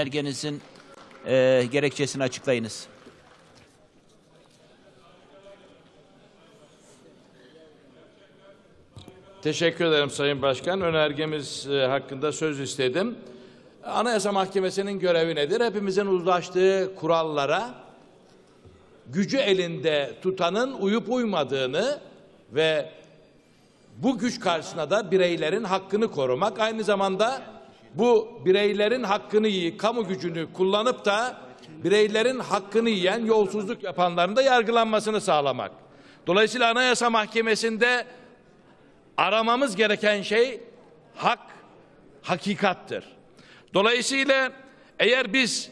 Önergenizin e, gerekçesini açıklayınız. Teşekkür ederim Sayın Başkan. Önergemiz e, hakkında söz istedim. Anayasa Mahkemesi'nin görevi nedir? Hepimizin uzlaştığı kurallara gücü elinde tutanın uyup uymadığını ve bu güç karşısında da bireylerin hakkını korumak, aynı zamanda bu bireylerin hakkını kamu gücünü kullanıp da bireylerin hakkını yiyen yolsuzluk yapanların da yargılanmasını sağlamak. Dolayısıyla Anayasa Mahkemesi'nde aramamız gereken şey hak, hakikattır. Dolayısıyla eğer biz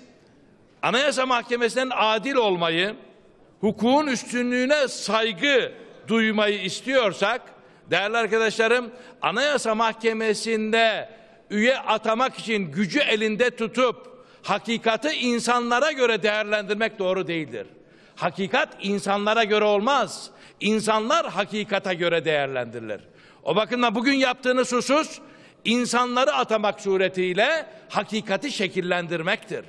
Anayasa Mahkemesi'nin adil olmayı, hukukun üstünlüğüne saygı duymayı istiyorsak, değerli arkadaşlarım, Anayasa Mahkemesi'nde üye atamak için gücü elinde tutup hakikati insanlara göre değerlendirmek doğru değildir. Hakikat insanlara göre olmaz. İnsanlar hakikata göre değerlendirilir. O bakımdan bugün yaptığınız husus insanları atamak suretiyle hakikati şekillendirmektir.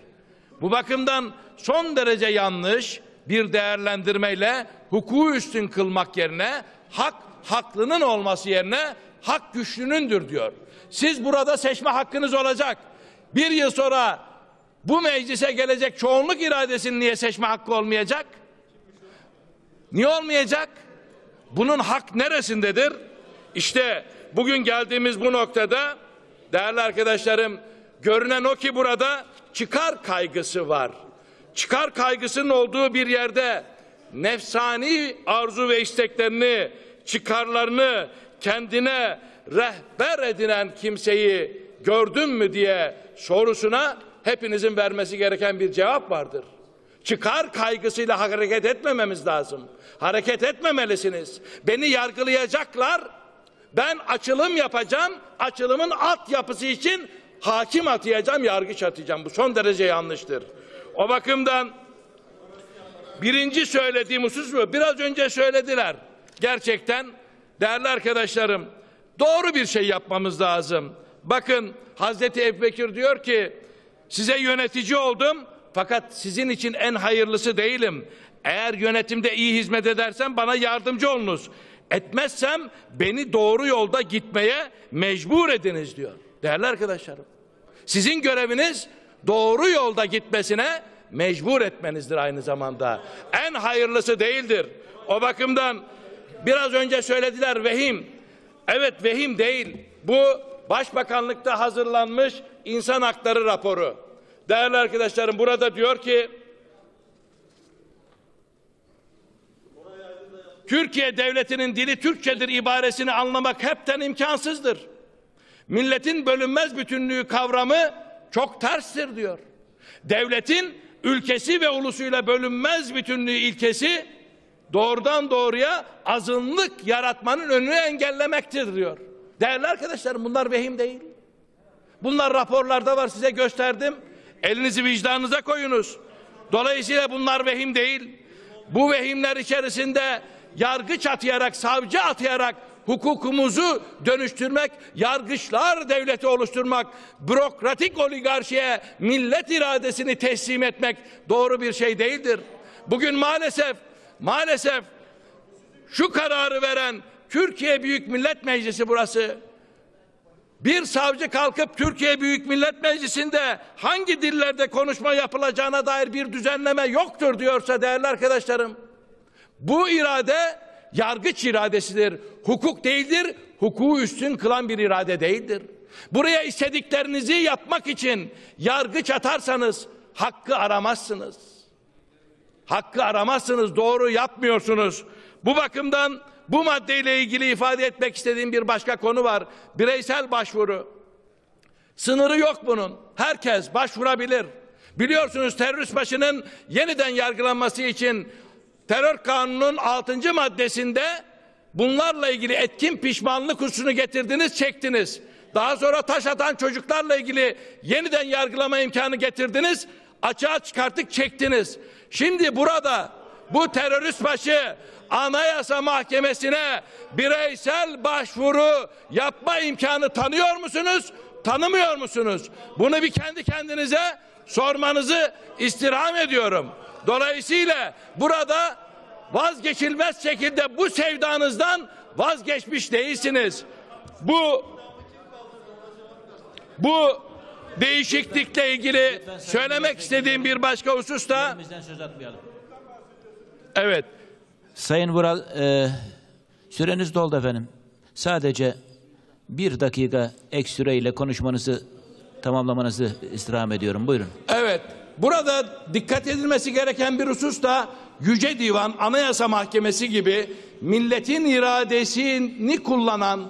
Bu bakımdan son derece yanlış bir değerlendirmeyle hukuku üstün kılmak yerine hak haklının olması yerine hak güçlünündür diyor. Siz burada seçme hakkınız olacak. Bir yıl sonra bu meclise gelecek çoğunluk iradesinin niye seçme hakkı olmayacak? Niye olmayacak? Bunun hak neresindedir? İşte bugün geldiğimiz bu noktada değerli arkadaşlarım görünen o ki burada çıkar kaygısı var. Çıkar kaygısının olduğu bir yerde nefsani arzu ve isteklerini, çıkarlarını kendine rehber edinen kimseyi gördün mü diye sorusuna hepinizin vermesi gereken bir cevap vardır. Çıkar kaygısıyla hareket etmememiz lazım. Hareket etmemelisiniz. Beni yargılayacaklar. Ben açılım yapacağım. Açılımın altyapısı için hakim atayacağım, yargıç atayacağım. Bu son derece yanlıştır. O bakımdan birinci söylediğim husus bu. Biraz önce söylediler. Gerçekten değerli arkadaşlarım doğru bir şey yapmamız lazım. Bakın Hazreti Ebubekir diyor ki size yönetici oldum fakat sizin için en hayırlısı değilim. Eğer yönetimde iyi hizmet edersem bana yardımcı olunuz. Etmezsem beni doğru yolda gitmeye mecbur ediniz diyor. Değerli arkadaşlarım. Sizin göreviniz doğru yolda gitmesine mecbur etmenizdir aynı zamanda. En hayırlısı değildir. O bakımdan biraz önce söylediler vehim. Evet vehim değil. Bu Başbakanlıkta hazırlanmış insan hakları raporu. Değerli arkadaşlarım burada diyor ki Türkiye devletinin dili Türkçedir ibaresini anlamak hepten imkansızdır. Milletin bölünmez bütünlüğü kavramı çok terstir diyor. Devletin ülkesi ve ulusuyla bölünmez bütünlüğü ilkesi doğrudan doğruya azınlık yaratmanın önünü engellemektir diyor. Değerli arkadaşlarım bunlar vehim değil. Bunlar raporlarda var size gösterdim. Elinizi vicdanınıza koyunuz. Dolayısıyla bunlar vehim değil. Bu vehimler içerisinde yargıç atayarak, savcı atayarak hukukumuzu dönüştürmek, yargıçlar devleti oluşturmak, bürokratik oligarşiye millet iradesini teslim etmek doğru bir şey değildir. Bugün maalesef, maalesef şu kararı veren Türkiye Büyük Millet Meclisi burası. Bir savcı kalkıp Türkiye Büyük Millet Meclisi'nde hangi dillerde konuşma yapılacağına dair bir düzenleme yoktur diyorsa değerli arkadaşlarım. Bu irade yargıç iradesidir. Hukuk değildir. Hukuku üstün kılan bir irade değildir. Buraya istediklerinizi yapmak için yargıç atarsanız hakkı aramazsınız. Hakkı aramazsınız, doğru yapmıyorsunuz. Bu bakımdan bu maddeyle ilgili ifade etmek istediğim bir başka konu var. Bireysel başvuru. Sınırı yok bunun. Herkes başvurabilir. Biliyorsunuz terörist başının yeniden yargılanması için terör kanunun 6. maddesinde bunlarla ilgili etkin pişmanlık hususunu getirdiniz, çektiniz. Daha sonra taş atan çocuklarla ilgili yeniden yargılama imkanı getirdiniz, açığa çıkarttık, çektiniz. Şimdi burada bu terörist başı Anayasa Mahkemesi'ne bireysel başvuru yapma imkanı tanıyor musunuz? Tanımıyor musunuz? Bunu bir kendi kendinize sormanızı istirham ediyorum. Dolayısıyla burada vazgeçilmez şekilde bu sevdanızdan vazgeçmiş değilsiniz. Bu bu değişiklikle ilgili söylemek istediğim bir başka husus da evet Sayın Vural, e, süreniz doldu efendim. Sadece bir dakika ek süreyle konuşmanızı tamamlamanızı istirham ediyorum. Buyurun. Evet. Burada dikkat edilmesi gereken bir husus da Yüce Divan, Anayasa Mahkemesi gibi milletin iradesini kullanan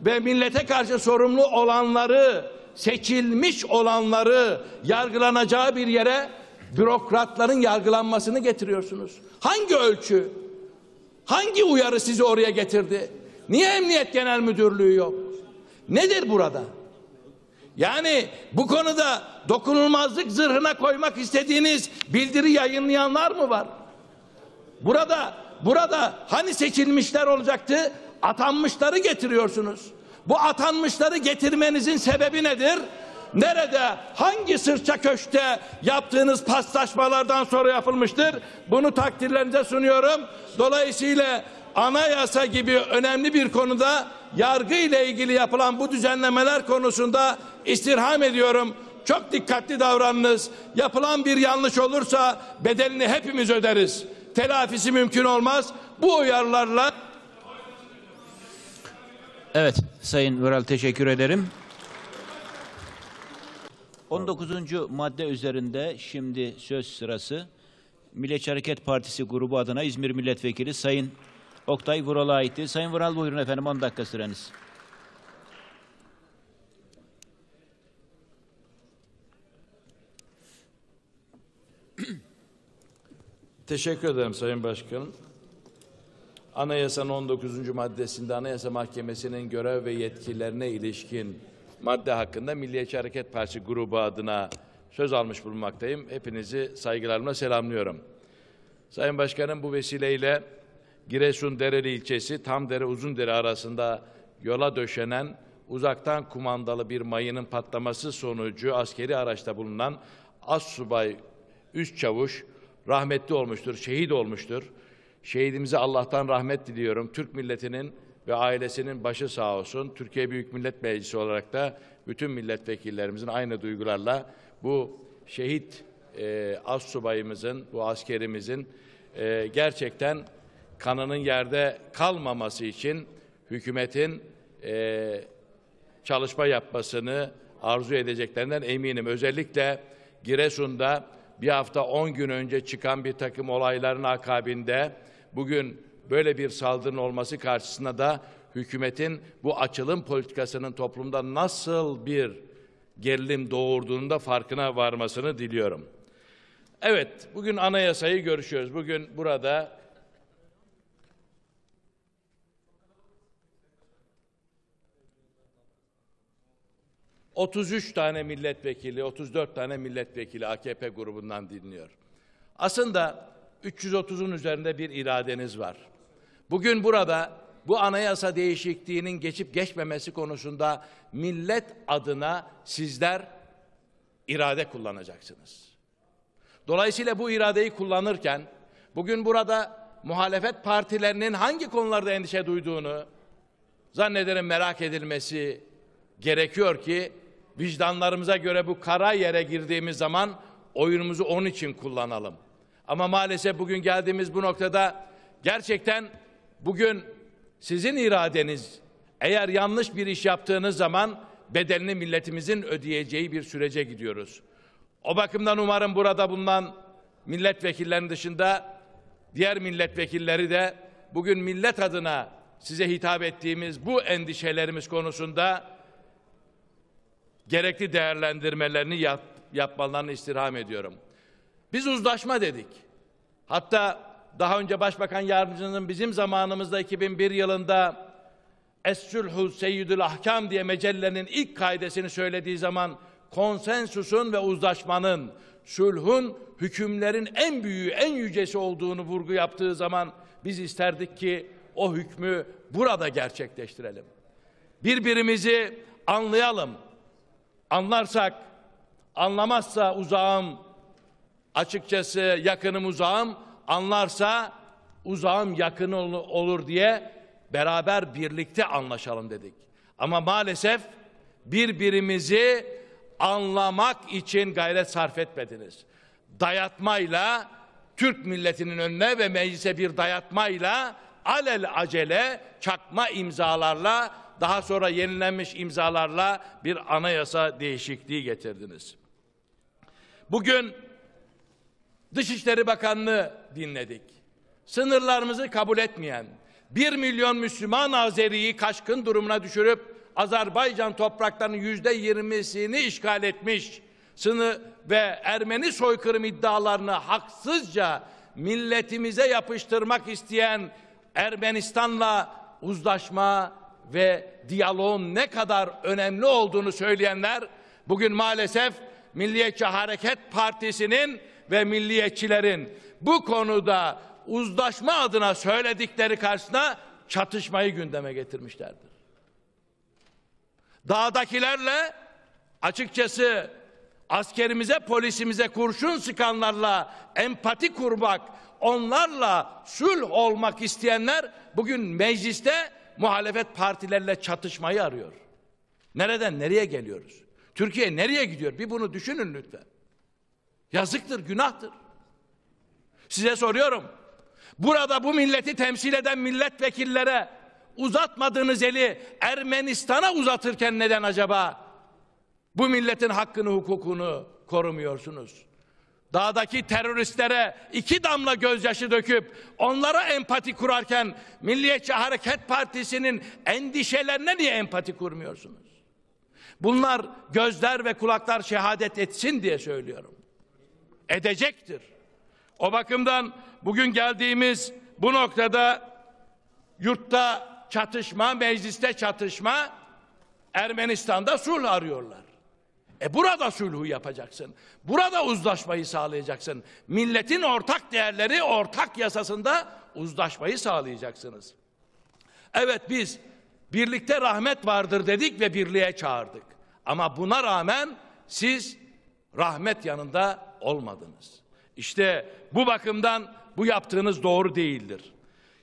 ve millete karşı sorumlu olanları, seçilmiş olanları yargılanacağı bir yere bürokratların yargılanmasını getiriyorsunuz. Hangi ölçü? Hangi uyarı sizi oraya getirdi? Niye Emniyet Genel Müdürlüğü yok? Nedir burada? Yani bu konuda dokunulmazlık zırhına koymak istediğiniz bildiri yayınlayanlar mı var? Burada burada hani seçilmişler olacaktı? Atanmışları getiriyorsunuz. Bu atanmışları getirmenizin sebebi nedir? Nerede, hangi sırça köşte yaptığınız paslaşmalardan sonra yapılmıştır? Bunu takdirlerinize sunuyorum. Dolayısıyla anayasa gibi önemli bir konuda yargı ile ilgili yapılan bu düzenlemeler konusunda istirham ediyorum. Çok dikkatli davranınız. Yapılan bir yanlış olursa bedelini hepimiz öderiz. Telafisi mümkün olmaz. Bu uyarılarla Evet, Sayın Vural teşekkür ederim. 19. madde üzerinde şimdi söz sırası Milliyetçi Hareket Partisi grubu adına İzmir Milletvekili Sayın Oktay Vural'a aitti. Sayın Vural buyurun efendim 10 dakika süreniz. Teşekkür ederim Sayın Başkanım. Anayasanın 19. maddesinde Anayasa Mahkemesi'nin görev ve yetkilerine ilişkin madde hakkında Milliyetçi Hareket Partisi grubu adına söz almış bulunmaktayım. Hepinizi saygılarımla selamlıyorum. Sayın Başkanım bu vesileyle Giresun Dereli ilçesi Tamdere Uzundere arasında yola döşenen uzaktan kumandalı bir mayının patlaması sonucu askeri araçta bulunan Assubay Üst Çavuş rahmetli olmuştur, şehit olmuştur. Şehidimize Allah'tan rahmet diliyorum. Türk milletinin ve ailesinin başı sağ olsun. Türkiye Büyük Millet Meclisi olarak da bütün milletvekillerimizin aynı duygularla bu şehit e, az subayımızın, bu askerimizin e, gerçekten kanının yerde kalmaması için hükümetin e, çalışma yapmasını arzu edeceklerinden eminim. Özellikle Giresun'da bir hafta 10 gün önce çıkan bir takım olayların akabinde bugün böyle bir saldırının olması karşısında da hükümetin bu açılım politikasının toplumda nasıl bir gerilim doğurduğunu da farkına varmasını diliyorum. Evet, bugün anayasayı görüşüyoruz. Bugün burada ...33 tane milletvekili, 34 tane milletvekili AKP grubundan dinliyor. Aslında 330'un üzerinde bir iradeniz var. Bugün burada bu anayasa değişikliğinin geçip geçmemesi konusunda millet adına sizler irade kullanacaksınız. Dolayısıyla bu iradeyi kullanırken bugün burada muhalefet partilerinin hangi konularda endişe duyduğunu zannederim merak edilmesi gerekiyor ki vicdanlarımıza göre bu kara yere girdiğimiz zaman oyunumuzu onun için kullanalım. Ama maalesef bugün geldiğimiz bu noktada gerçekten bugün sizin iradeniz eğer yanlış bir iş yaptığınız zaman bedelini milletimizin ödeyeceği bir sürece gidiyoruz. O bakımdan umarım burada bulunan milletvekillerinin dışında diğer milletvekilleri de bugün millet adına size hitap ettiğimiz bu endişelerimiz konusunda gerekli değerlendirmelerini yap, yapmalarını istirham ediyorum. Biz uzlaşma dedik. Hatta daha önce Başbakan Yardımcısının bizim zamanımızda 2001 yılında Es-Sülhü Seyyidül Ahkam diye mecellenin ilk kaidesini söylediği zaman konsensusun ve uzlaşmanın, sülhün hükümlerin en büyüğü, en yücesi olduğunu vurgu yaptığı zaman biz isterdik ki o hükmü burada gerçekleştirelim. Birbirimizi anlayalım. Anlarsak Anlamazsa uzağım, açıkçası yakınım uzağım, anlarsa uzağım yakın ol- olur diye beraber birlikte anlaşalım dedik. Ama maalesef birbirimizi anlamak için gayret sarf etmediniz. Dayatmayla Türk milletinin önüne ve meclise bir dayatmayla alel acele çakma imzalarla daha sonra yenilenmiş imzalarla bir anayasa değişikliği getirdiniz. Bugün Dışişleri Bakanlığı dinledik. Sınırlarımızı kabul etmeyen, bir milyon Müslüman Azeri'yi kaçkın durumuna düşürüp Azerbaycan topraklarının yüzde yirmisini işgal etmiş sınır ve Ermeni soykırım iddialarını haksızca milletimize yapıştırmak isteyen Ermenistan'la uzlaşma ve diyaloğun ne kadar önemli olduğunu söyleyenler bugün maalesef Milliyetçi Hareket Partisi'nin ve milliyetçilerin bu konuda uzlaşma adına söyledikleri karşısına çatışmayı gündeme getirmişlerdir. Dağdakilerle açıkçası askerimize, polisimize kurşun sıkanlarla empati kurmak, onlarla sulh olmak isteyenler bugün mecliste muhalefet partilerle çatışmayı arıyor. Nereden nereye geliyoruz? Türkiye nereye gidiyor? Bir bunu düşünün lütfen. Yazıktır, günahtır. Size soruyorum. Burada bu milleti temsil eden milletvekillere uzatmadığınız eli Ermenistan'a uzatırken neden acaba bu milletin hakkını, hukukunu korumuyorsunuz? Dağdaki teröristlere iki damla gözyaşı döküp onlara empati kurarken Milliyetçi Hareket Partisi'nin endişelerine niye empati kurmuyorsunuz? Bunlar gözler ve kulaklar şehadet etsin diye söylüyorum. Edecektir. O bakımdan bugün geldiğimiz bu noktada yurtta çatışma, mecliste çatışma, Ermenistan'da sulh arıyorlar. E burada sulhu yapacaksın. Burada uzlaşmayı sağlayacaksın. Milletin ortak değerleri, ortak yasasında uzlaşmayı sağlayacaksınız. Evet biz birlikte rahmet vardır dedik ve birliğe çağırdık. Ama buna rağmen siz rahmet yanında olmadınız. İşte bu bakımdan bu yaptığınız doğru değildir.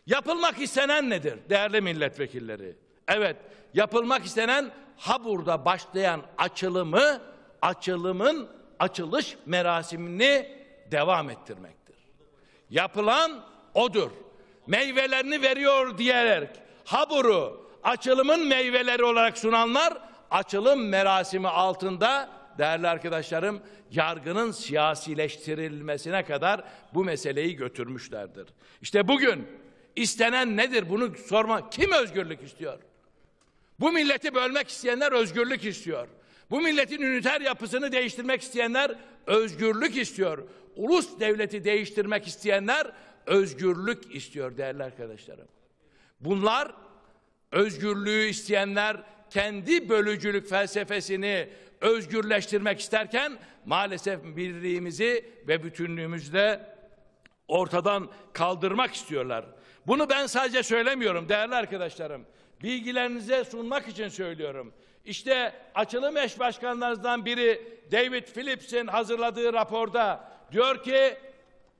Yapılmak istenen nedir değerli milletvekilleri? Evet, yapılmak istenen ha burada başlayan açılımı, açılımın açılış merasimini devam ettirmektir. Yapılan odur. Meyvelerini veriyor diyerek haburu açılımın meyveleri olarak sunanlar açılım merasimi altında değerli arkadaşlarım yargının siyasileştirilmesine kadar bu meseleyi götürmüşlerdir. İşte bugün istenen nedir bunu sorma. Kim özgürlük istiyor? Bu milleti bölmek isteyenler özgürlük istiyor. Bu milletin üniter yapısını değiştirmek isteyenler özgürlük istiyor. Ulus devleti değiştirmek isteyenler özgürlük istiyor değerli arkadaşlarım. Bunlar özgürlüğü isteyenler kendi bölücülük felsefesini özgürleştirmek isterken maalesef birliğimizi ve bütünlüğümüzü de ortadan kaldırmak istiyorlar. Bunu ben sadece söylemiyorum değerli arkadaşlarım. Bilgilerinize sunmak için söylüyorum. İşte açılım eş başkanlarınızdan biri David Phillips'in hazırladığı raporda diyor ki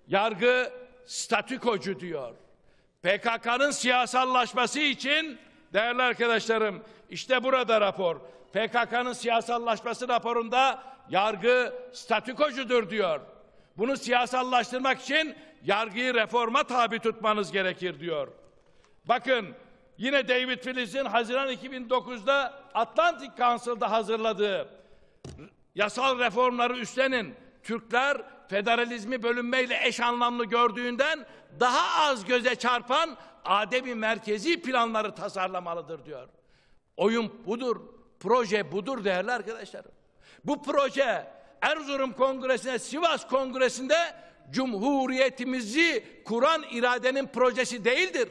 yargı statükocu diyor. PKK'nın siyasallaşması için değerli arkadaşlarım işte burada rapor. PKK'nın siyasallaşması raporunda yargı statükocudur diyor. Bunu siyasallaştırmak için yargıyı reforma tabi tutmanız gerekir diyor. Bakın yine David Phillips'in Haziran 2009'da Atlantic Council'da hazırladığı yasal reformları üstlenin. Türkler federalizmi bölünmeyle eş anlamlı gördüğünden daha az göze çarpan ademi merkezi planları tasarlamalıdır diyor. Oyun budur, proje budur değerli arkadaşlarım. Bu proje Erzurum Kongresi'ne, Sivas Kongresi'nde Cumhuriyetimizi kuran iradenin projesi değildir.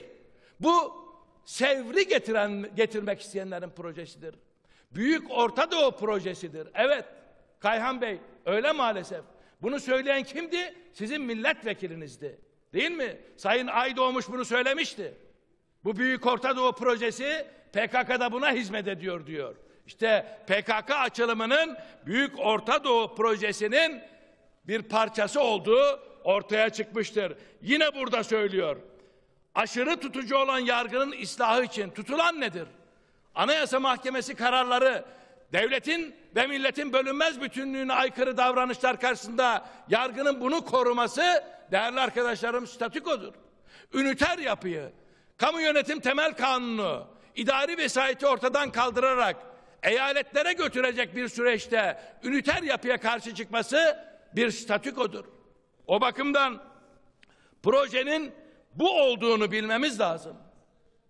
Bu sevri getiren, getirmek isteyenlerin projesidir. Büyük Orta Doğu projesidir. Evet, Kayhan Bey öyle maalesef. Bunu söyleyen kimdi? Sizin milletvekilinizdi. Değil mi? Sayın Aydoğmuş bunu söylemişti. Bu Büyük Orta Doğu projesi PKK'da buna hizmet ediyor diyor. İşte PKK açılımının Büyük Orta Doğu projesinin bir parçası olduğu ortaya çıkmıştır. Yine burada söylüyor. Aşırı tutucu olan yargının ıslahı için tutulan nedir? Anayasa Mahkemesi kararları devletin ve milletin bölünmez bütünlüğüne aykırı davranışlar karşısında yargının bunu koruması değerli arkadaşlarım statükodur. Üniter yapıyı, kamu yönetim temel kanunu, idari vesayeti ortadan kaldırarak eyaletlere götürecek bir süreçte üniter yapıya karşı çıkması bir statükodur. O bakımdan projenin bu olduğunu bilmemiz lazım.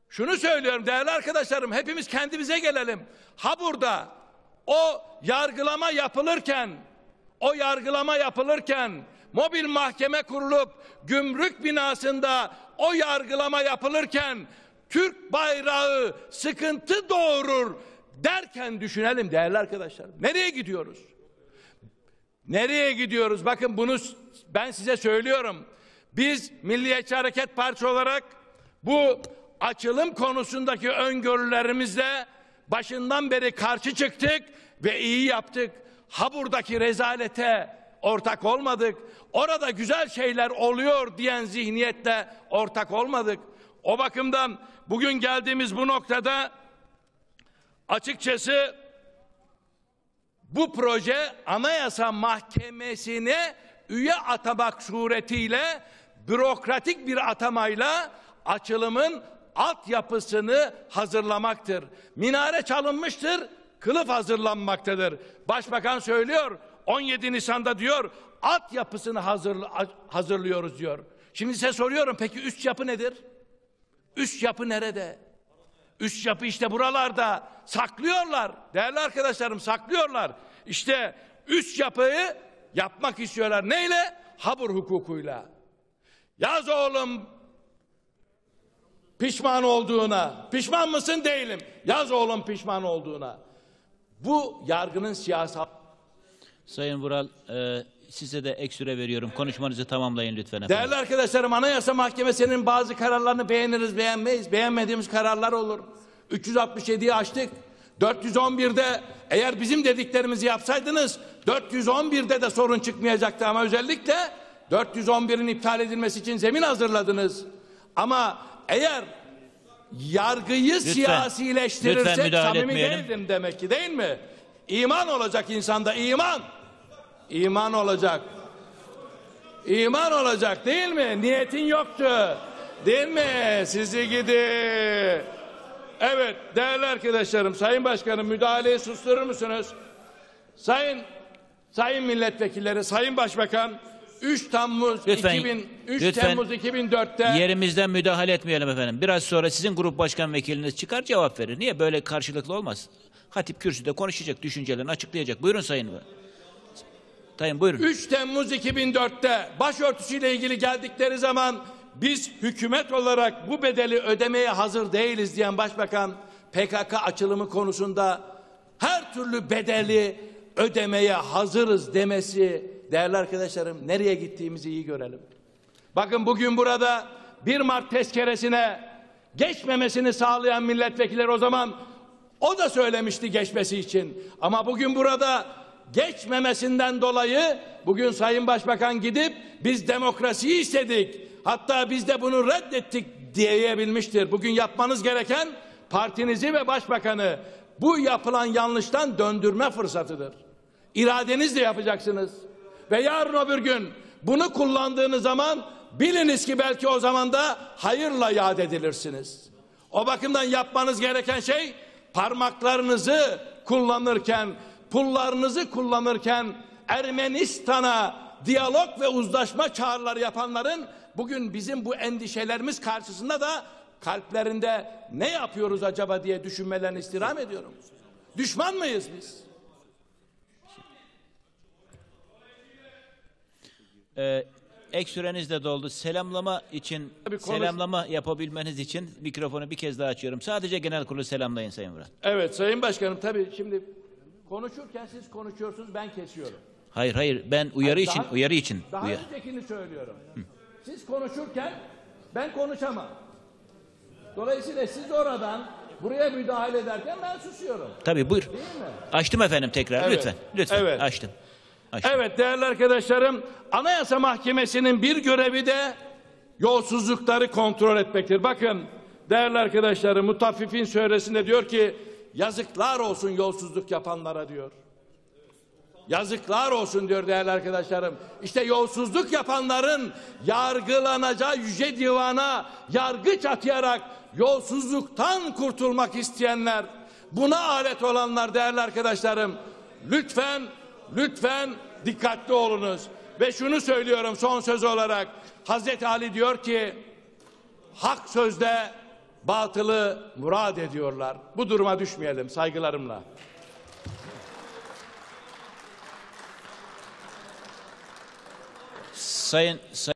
Şunu söylüyorum değerli arkadaşlarım hepimiz kendimize gelelim. Ha burada o yargılama yapılırken o yargılama yapılırken mobil mahkeme kurulup gümrük binasında o yargılama yapılırken Türk bayrağı sıkıntı doğurur derken düşünelim değerli arkadaşlarım. Nereye gidiyoruz? Nereye gidiyoruz? Bakın bunu ben size söylüyorum. Biz Milliyetçi Hareket Partisi olarak bu açılım konusundaki öngörülerimizle başından beri karşı çıktık ve iyi yaptık. Ha buradaki rezalete ortak olmadık. Orada güzel şeyler oluyor diyen zihniyetle ortak olmadık. O bakımdan bugün geldiğimiz bu noktada açıkçası bu proje Anayasa Mahkemesi'ne üye atamak suretiyle bürokratik bir atamayla açılımın altyapısını hazırlamaktır. Minare çalınmıştır, kılıf hazırlanmaktadır. Başbakan söylüyor 17 Nisan'da diyor altyapısını hazır, hazırlıyoruz diyor. Şimdi size soruyorum peki üst yapı nedir? Üst yapı nerede? Üst yapı işte buralarda saklıyorlar. Değerli arkadaşlarım saklıyorlar. İşte üst yapıyı yapmak istiyorlar. Neyle? Habur hukukuyla. Yaz oğlum pişman olduğuna. Pişman mısın? Değilim. Yaz oğlum pişman olduğuna. Bu yargının siyasal Sayın Vural, e, size de ek süre veriyorum. Konuşmanızı tamamlayın lütfen efendim. Değerli arkadaşlarım Anayasa Mahkemesi'nin bazı kararlarını beğeniriz beğenmeyiz. Beğenmediğimiz kararlar olur. 367'yi açtık. 411'de eğer bizim dediklerimizi yapsaydınız 411'de de sorun çıkmayacaktı ama özellikle 411'in iptal edilmesi için zemin hazırladınız. Ama eğer yargıyı lütfen siyasileştirirsek müdahale samimi etmeyelim. değildim demek ki değil mi? İman olacak insanda iman. İman olacak. İman olacak değil mi? Niyetin yoktu. Değil mi? Sizi gidi. Evet değerli arkadaşlarım, Sayın Başkanım müdahaleyi susturur musunuz? Sayın Sayın milletvekilleri, Sayın Başbakan 3 Temmuz Lütfen, 2000 3 lütfen Temmuz 2004'te Yerimizden müdahale etmeyelim efendim. Biraz sonra sizin grup başkan vekiliniz çıkar cevap verir. Niye böyle karşılıklı olmaz? Hatip kürsüde konuşacak, düşüncelerini açıklayacak. Buyurun Sayın. Sayın buyurun. 3 Temmuz 2004'te başörtüsüyle ilgili geldikleri zaman biz hükümet olarak bu bedeli ödemeye hazır değiliz diyen başbakan PKK açılımı konusunda her türlü bedeli ödemeye hazırız demesi değerli arkadaşlarım nereye gittiğimizi iyi görelim. Bakın bugün burada 1 Mart tezkeresine geçmemesini sağlayan milletvekilleri o zaman o da söylemişti geçmesi için. Ama bugün burada geçmemesinden dolayı bugün Sayın Başbakan gidip biz demokrasiyi istedik. Hatta biz de bunu reddettik diyebilmiştir. Bugün yapmanız gereken partinizi ve başbakanı bu yapılan yanlıştan döndürme fırsatıdır. İradenizle yapacaksınız. Ve yarın öbür gün bunu kullandığınız zaman biliniz ki belki o zaman da hayırla yad edilirsiniz. O bakımdan yapmanız gereken şey parmaklarınızı kullanırken, pullarınızı kullanırken Ermenistan'a diyalog ve uzlaşma çağrıları yapanların bugün bizim bu endişelerimiz karşısında da kalplerinde ne yapıyoruz acaba diye düşünmelerini istirham ediyorum. Düşman mıyız biz? Ee, ek süreniz de doldu. Selamlama için, selamlama yapabilmeniz için mikrofonu bir kez daha açıyorum. Sadece genel kurulu selamlayın Sayın Vural. Evet Sayın Başkanım tabii şimdi konuşurken siz konuşuyorsunuz ben kesiyorum. Hayır hayır ben uyarı Hayır, için, daha- uyarı için. Daha uya- öncekini söylüyorum. Siz konuşurken ben konuşamam. Dolayısıyla siz oradan buraya müdahale ederken ben susuyorum. Tabii buyur. Değil mi? Açtım efendim tekrar. Evet. Lütfen. Lütfen. Evet. Açtım. Açtım. Evet değerli arkadaşlarım, Anayasa Mahkemesi'nin bir görevi de yolsuzlukları kontrol etmektir. Bakın değerli arkadaşlarım, Mutaffifin suresinde diyor ki yazıklar olsun yolsuzluk yapanlara diyor. Yazıklar olsun diyor değerli arkadaşlarım. İşte yolsuzluk yapanların yargılanacağı yüce divana yargıç atayarak yolsuzluktan kurtulmak isteyenler, buna alet olanlar değerli arkadaşlarım. Lütfen, lütfen dikkatli olunuz. Ve şunu söylüyorum son söz olarak. Hazreti Ali diyor ki, hak sözde batılı murad ediyorlar. Bu duruma düşmeyelim saygılarımla. Sayın, sayın